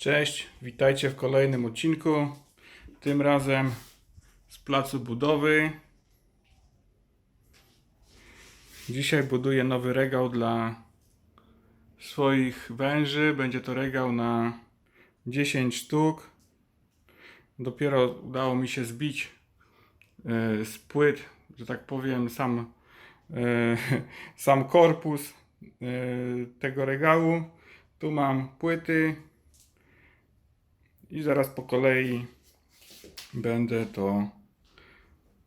Cześć, witajcie w kolejnym odcinku. Tym razem z placu budowy. Dzisiaj buduję nowy regał dla swoich węży. Będzie to regał na 10 sztuk. Dopiero udało mi się zbić e, z płyt, że tak powiem, sam, e, sam korpus e, tego regału. Tu mam płyty, i zaraz po kolei będę to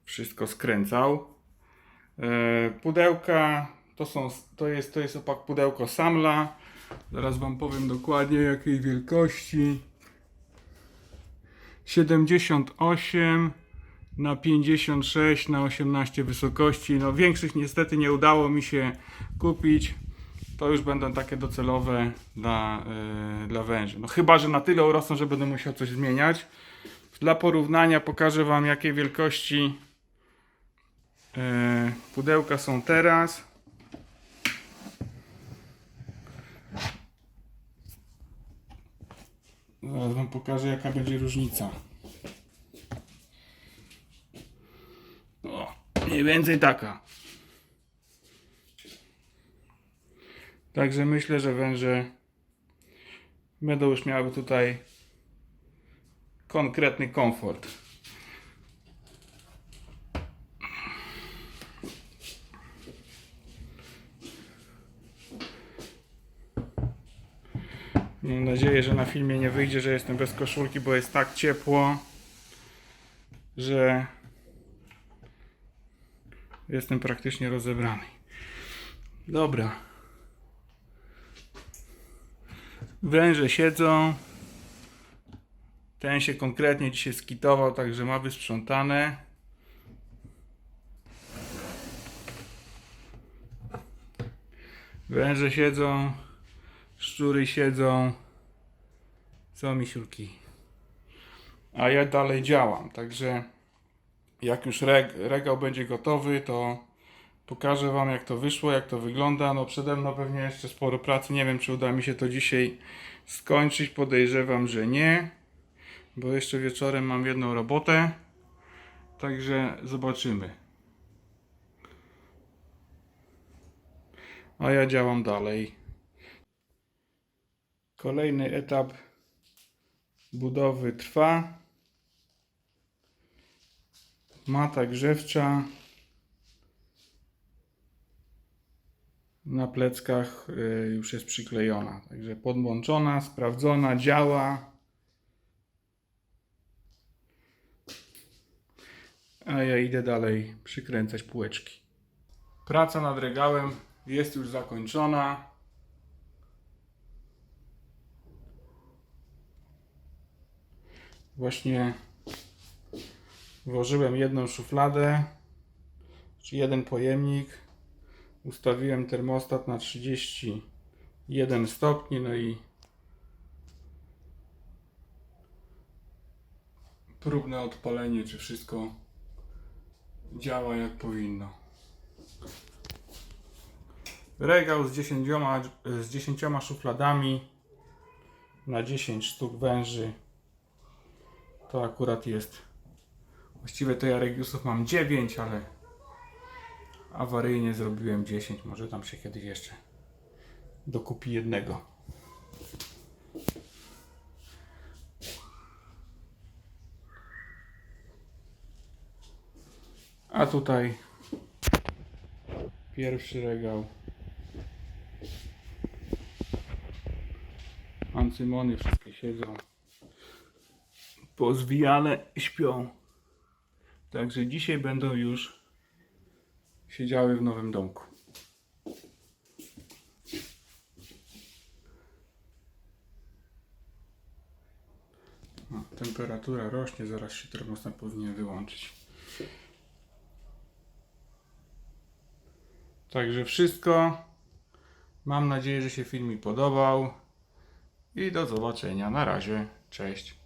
wszystko skręcał. E, pudełka to są, to jest, to jest opak pudełko Samla. Zaraz Wam powiem dokładnie jakiej wielkości. 78 na 56 na 18 wysokości. No większych niestety nie udało mi się kupić. To już będą takie docelowe dla, yy, dla węży. No chyba, że na tyle urosną, że będę musiał coś zmieniać. Dla porównania pokażę Wam jakie wielkości yy, pudełka są teraz. Zaraz Wam pokażę jaka będzie różnica. O, mniej więcej taka. Także myślę, że węże będą już miały tutaj konkretny komfort. Mam nadzieję, że na filmie nie wyjdzie, że jestem bez koszulki, bo jest tak ciepło, że jestem praktycznie rozebrany. Dobra. Węże siedzą. Ten się konkretnie dzisiaj skitował, także ma wysprzątane. Węże siedzą, szczury siedzą. Są misiulki. A ja dalej działam, także jak już reg regał będzie gotowy, to Pokażę Wam jak to wyszło, jak to wygląda. No przede mną pewnie jeszcze sporo pracy. Nie wiem czy uda mi się to dzisiaj skończyć. Podejrzewam, że nie. Bo jeszcze wieczorem mam jedną robotę. Także zobaczymy. A ja działam dalej. Kolejny etap budowy trwa. Mata grzewcza. Na pleckach y, już jest przyklejona. Także podłączona, sprawdzona, działa. A ja idę dalej przykręcać półeczki. Praca nad regałem jest już zakończona. Właśnie włożyłem jedną szufladę, czy jeden pojemnik ustawiłem termostat na 31 stopni, no i próbne odpalenie, czy wszystko działa jak powinno. Regał z 10, z 10 szufladami na 10 sztuk węży. To akurat jest. Właściwie to ja regiusów mam 9, ale awaryjnie zrobiłem 10. Może tam się kiedyś jeszcze dokupi jednego. A tutaj pierwszy regał. Ancymony wszystkie siedzą. Pozwijane śpią. Także dzisiaj będą już siedziały w nowym domku. O, temperatura rośnie, zaraz się termostat powinien wyłączyć. Także wszystko. Mam nadzieję, że się film mi podobał. I do zobaczenia. Na razie. Cześć.